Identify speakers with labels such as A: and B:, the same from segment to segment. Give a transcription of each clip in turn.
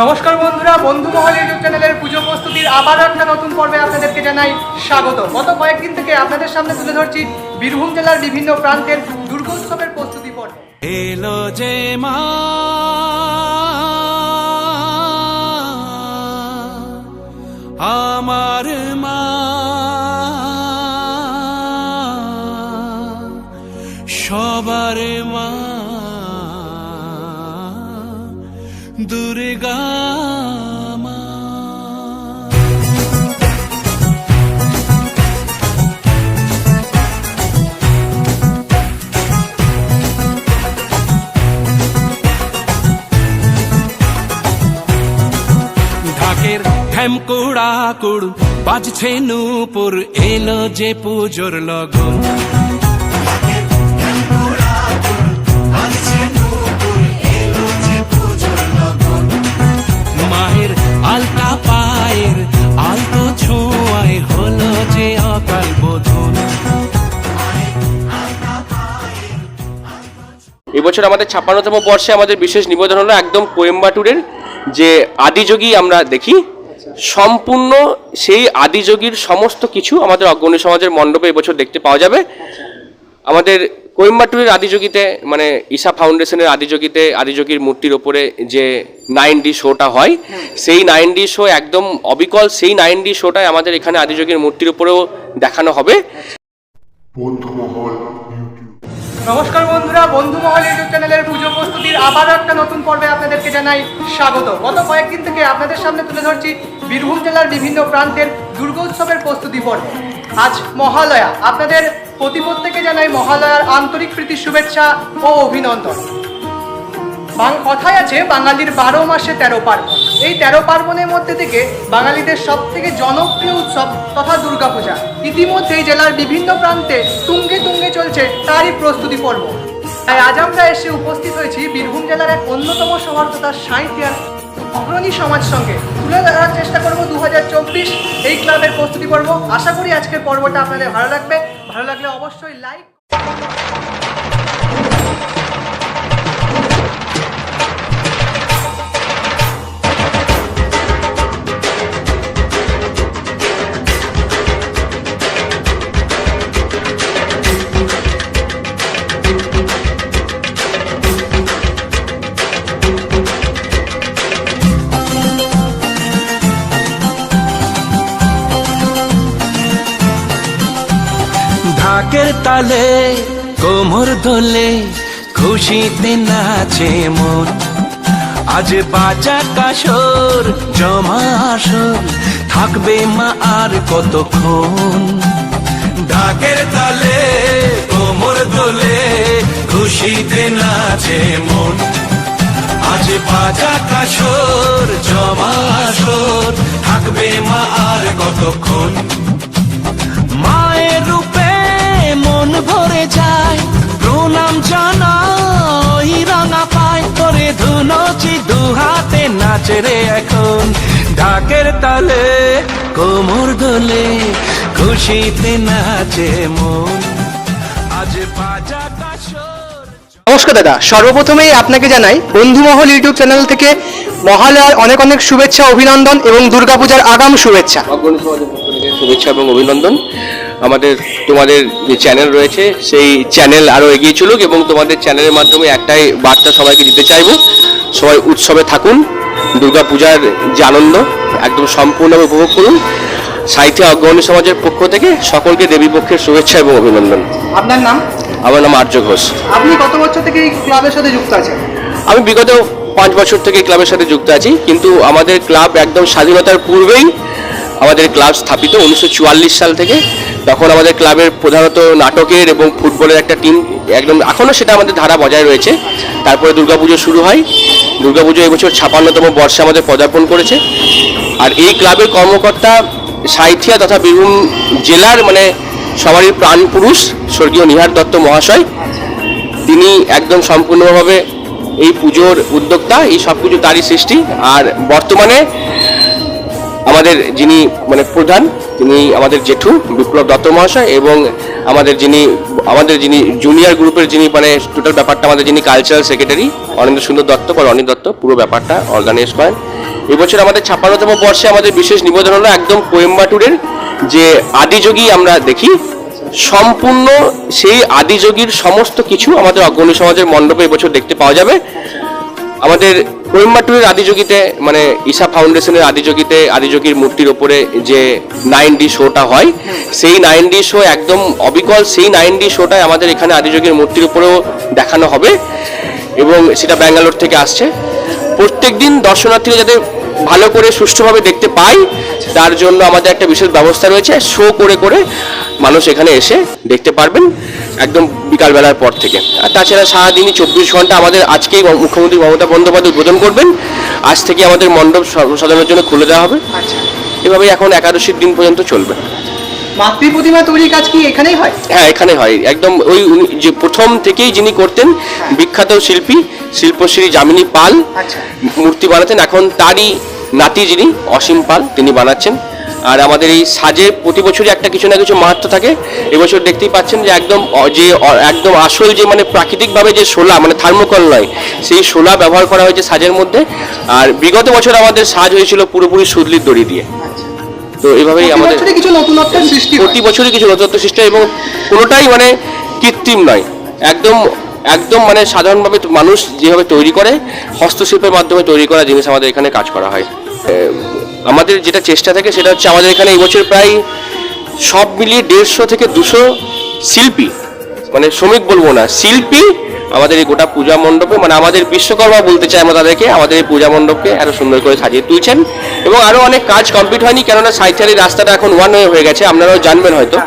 A: নমস্কার বন্ধুরা, বন্ধু মহল ইউটিউব চ্যানেলের পুজো প্রস্তুতির আবারও একটা নতুন পর্বে আপনাদেরকে জানাই স্বাগত। গত কয়েকদিন থেকে আপনাদের সামনে তুলে ধরছি বীরভূম জেলার বিভিন্ন প্রান্তের দুর্গোৎসবের প্রস্তুতি পর্ব।
B: এলো যে মা, আমার মা, সবার মা। দুর্গা ঢাকের ঢ্যামকুড়া কুড় বাজছে নূপুর এলো যে পুজোর লগন। আলতা পায়ের আলতো ছোঁয়ায় হলো যে অকাল বোধন
C: এবছর আমাদের ছাপ্পান্নতম বর্ষে আমাদের বিশেষ নিবেদন হলো একদম কোয়েম্বাটুরের যে আদিযোগী আমরা দেখি, সম্পূর্ণ সেই আদিযোগীর সমস্ত কিছু আমাদের অগ্রণী সমাজের মণ্ডপে এবছর দেখতে পাওয়া যাবে। আমাদের কোয়েম্বাটুরের আদিযোগীতে মানে ঈশা ফাউন্ডেশনের আদিযোগীতে আদিযোগীর মূর্তির ওপরে যে নাইন ডি শোটা হয় সেই নাইন ডি শো একদম অবিকল সেই নাইন ডি শোটাই আমাদের এখানে আদিযোগীর মূর্তির উপরেও দেখানো হবে।
A: নমস্কার বন্ধুরা বন্ধু মহল ইউটিউব চ্যানেলের পুজো প্রস্তুতির আবারও একটা নতুন পর্বে আপনাদেরকে জানাই স্বাগত। গত কয়েকদিন থেকে আপনাদের সামনে তুলে ধরছি বীরভূম জেলার বিভিন্ন প্রান্তের দুর্গোৎসবের প্রস্তুতি পর্ব। আজ মহালয়া। আপনাদের প্রতি প্রত্যেকে জানাই মহালয়ার আন্তরিক প্রীতি, শুভেচ্ছা ও অভিনন্দন। বাং- কথায় আছে, বাঙালির বারো মাসে তেরো পার্বণ। এই তেরো পার্বণের মধ্যে থেকে বাঙালিদের সব থেকে জনপ্রিয় উৎসব তথা দুর্গাপূজা। ইতিমধ্যেই জেলার বিভিন্ন প্রান্তে তুঙ্গে তুঙ্গে চলছে তারই প্রস্তুতি পর্ব। তাই আজ আমরা এসে উপস্থিত হয়েছি বীরভূম জেলার এক অন্যতম সমার্থতার সাহিত্যের অগ্রণী সমাজ সঙ্গে। তুলে ধরার চেষ্টা করব দু হাজার চব্বিশ এই ক্লাবের প্রস্তুতি পর্ব। আশা করি আজকের পর্বটা আপনাদের ভালো লাগবে। ভালো লাগলে অবশ্যই লাইক
B: তালে, কোমর দোলে খুশিতে নাচে মন। আজ বাজা কাসর জমা আসর, থাকবে মা আর কতক্ষণ? ঢাকের তালে, কোমর দোলে খুশিতে নাচে মন। আজ বাজা কাসর জমা আসর, থাকবে মা আর কতক্ষণ? করে ধুনচি দু হাতে নাচে রে এখন। ঢাকের তালে কোমর দোলে খুশিতে নাচে মন। আজ বাজা কাসর
A: নমস্কার দাদা সর্বপ্রথমেই আপনাকে জানাই বন্ধুমহল ইউটিউব চ্যানেল থেকে মহালয়ার অনেক অনেক শুভেচ্ছা অভিনন্দন এবং দুর্গাপূজার আগাম শুভেচ্ছা।
C: শুভেচ্ছা এবং অভিনন্দন। আমাদের তোমাদের যে চ্যানেল রয়েছে সেই চ্যানেল আরও এগিয়ে চলুক এবং তোমাদের চ্যানেলের মাধ্যমে একটাই বার্তা সবাইকে দিতে চাইব। সবাই উৎসবে থাকুন দুর্গাপূজার যে আনন্দ একদম সম্পূর্ণভাবে উপভোগ করুন। সাহিত্য অগ্রণী সমাজের পক্ষ থেকে সকলকে দেবী পক্ষের শুভেচ্ছা এবং অভিনন্দন।
A: আপনার নাম?
C: আমার নাম আর্য ঘোষ।
A: আপনি কত বছর থেকে এই ক্লাবের সাথে যুক্ত আছেন?
C: আমি বিগত পাঁচ বছর থেকে ক্লাবের সাথে যুক্ত আছি কিন্তু আমাদের ক্লাব একদম স্বাধীনতার পূর্বেই আমাদের ক্লাব স্থাপিত উনিশশো চুয়াল্লিশ সাল থেকে। তখন আমাদের ক্লাবের প্রধানত নাটকের এবং ফুটবলের একটা টিম একদম এখনও সেটা আমাদের ধারা বজায় রয়েছে। তারপরে দুর্গাপুজো শুরু হয়। দুর্গাপুজো এবছর ছাপান্নতম বর্ষে আমাদের পদার্পণ করেছে। আর এই ক্লাবের কর্মকর্তা সাহিত্যিয়া তথা বীরভূম জেলার মানে সবারই প্রাণ পুরুষ স্বর্গীয় নিহার দত্ত মহাশয়। তিনি একদম সম্পূর্ণভাবে এই পুজোর উদ্যোক্তা, এই সব কিছু তারই সৃষ্টি। আর বর্তমানে আমাদের যিনি মানে প্রধান, তিনি আমাদের জেঠু বিপ্লব দত্ত মহাশয় এবং আমাদের যিনি আমাদের যিনি জুনিয়র গ্রুপের যিনি মানে টোটাল ব্যাপারটা আমাদের যিনি কালচারাল সেক্রেটারি অনিন্দ সুন্দর দত্ত বা রনি দত্ত, পুরো ব্যাপারটা অর্গানাইজ করেন। এবছর আমাদের ছাপ্পান্নতম বর্ষে আমাদের বিশেষ নিবেদন হলো একদম কোয়েম্বাটুরের যে আদিযোগী আমরা দেখি, সম্পূর্ণ সেই আদিযোগীর সমস্ত কিছু আমাদের অগ্রণী সমাজের মণ্ডপে এবছর দেখতে পাওয়া যাবে। আমাদের কোয়েম্বাটুরের আদিযোগীতে মানে ঈশা ফাউন্ডেশনের আদিযোগীতে, আদিযোগীর মূর্তির ওপরে যে নাইন ডি শোটা হয়, সেই নাইন ডি শো একদম অবিকল সেই নাইন ডি শোটাই আমাদের এখানে আদিযোগীর মূর্তির উপরেও দেখানো হবে এবং সেটা ব্যাঙ্গালোর থেকে আসছে। প্রত্যেক দিন দর্শনার্থীরা যাতে ভালো করে সুষ্ঠুভাবে দেখতে পাই। তার জন্য আমাদের একটা বিশেষ ব্যবস্থা রয়েছে শো করে করে মানুষ এখানে এসে দেখতে পারবেন একদম বিকালবেলার পর থেকে। আর তাছাড়া সারাদিনই চব্বিশ ঘণ্টা আমাদের আজকেই মুখ্যমন্ত্রী মমতা বন্দ্যোপাধ্যায় উদ্বোধন করবেন। আজ থেকে আমাদের মণ্ডপ সর্বসাধারণের জন্য খুলে দেওয়া হবে।
A: আচ্ছা।
C: এভাবেই এখন একাদশীর দিন পর্যন্ত চলবে।
A: মাতৃ প্রতিমা তৈরির কাজ কি এখানেই হয়?
C: হ্যাঁ এখানে হয়। একদম ওই উনি- যে প্রথম থেকেই যিনি করতেন বিখ্যাত শিল্পী শিল্পশ্রী যামিনী পাল
A: আচ্ছা।
C: মূর্তি বানাতেন। এখন তারই নাতি যিনি অসীম পাল তিনি বানাচ্ছেন। আর আমাদের এই সাজে প্রতি বছরই একটা কিছু না কিছু মাহাত্ম থাকে। এবছর দেখতেই পাচ্ছেন যে একদম যে একদম আসল যে মানে প্রাকৃতিকভাবে যে শোলা মানে থার্মোকল নয় সেই শোলা ব্যবহার করা হয়েছে সাজের মধ্যে। আর বিগত বছর আমাদের সাজ হয়েছিল পুরোপুরি সুদলির দড়ি দিয়ে। তো এইভাবেই আমাদের
A: কিছু নতুনত্বের সৃষ্টি
C: প্রতি বছরই কিছু নতুনত্ব সৃষ্টি এবং কোনোটাই মানে কৃত্রিম নয়। একদম একদম মানে সাধারণভাবে মানুষ যেভাবে তৈরি করে হস্তশিল্পের মাধ্যমে তৈরি করা জিনিস আমাদের এখানে কাজ করা হয়। আমাদের যেটা চেষ্টা থাকে সেটা হচ্ছে আমাদের এখানে এই বছর প্রায় সব মিলিয়ে দেড়শো থেকে দুশো শিল্পী মানে শ্রমিক বলব না শিল্পী আমাদের এই গোটা পূজা মণ্ডপে মানে আমাদের বিশ্বকর্মা বলতে চাই আমরা তাদেরকে, আমাদের এই পূজা মণ্ডপকে আরও সুন্দর করে সাজিয়ে তুলছেন। এবং আরও অনেক কাজ কমপ্লিট হয়নি, কেননা সাইথালি রাস্তাটা এখন ওয়ান ওয়ে হয়ে গেছে, আপনারাও জানবেন হয়তো।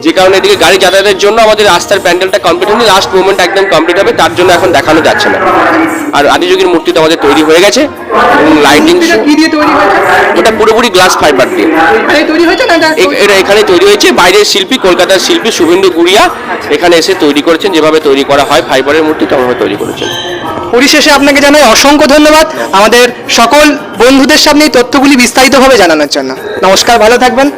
C: যে কারণে এদিকে গাড়ি যাতায়াতের জন্য আমাদের রাস্তার প্যান্ডেলটা কমপ্লিট হয়নি। লাস্ট মুভমেন্ট একদম কমপ্লিট হবে তার জন্য এখন দেখানো যাচ্ছে না। আর আদিযোগীর মূর্তি তো আমাদের তৈরি হয়ে গেছে এবং লাইটিং
A: এটা কি দিয়ে তৈরি হয়েছে?
C: এটা পুরোপুরি গ্লাস ফাইবার দিয়ে।
A: তৈরি হয়েছে না এটা-
C: এটা এখানে তৈরি হয়েছে। বাইরের শিল্পী কলকাতার শিল্পী শুভেন্দু গুড়িয়া এখানে এসে তৈরি করেছেন। যেভাবে তৈরি করা হয় ফাইবারের মূর্তি তেমনভাবে তৈরি করেছেন।
A: পরিশেষে আপনাকে জানাই অসংখ্য ধন্যবাদ। আমাদের সকল বন্ধুদের সামনে এই তথ্যগুলি বিস্তারিতভাবে জানানোর জন্য। নমস্কার ভালো থাকবেন।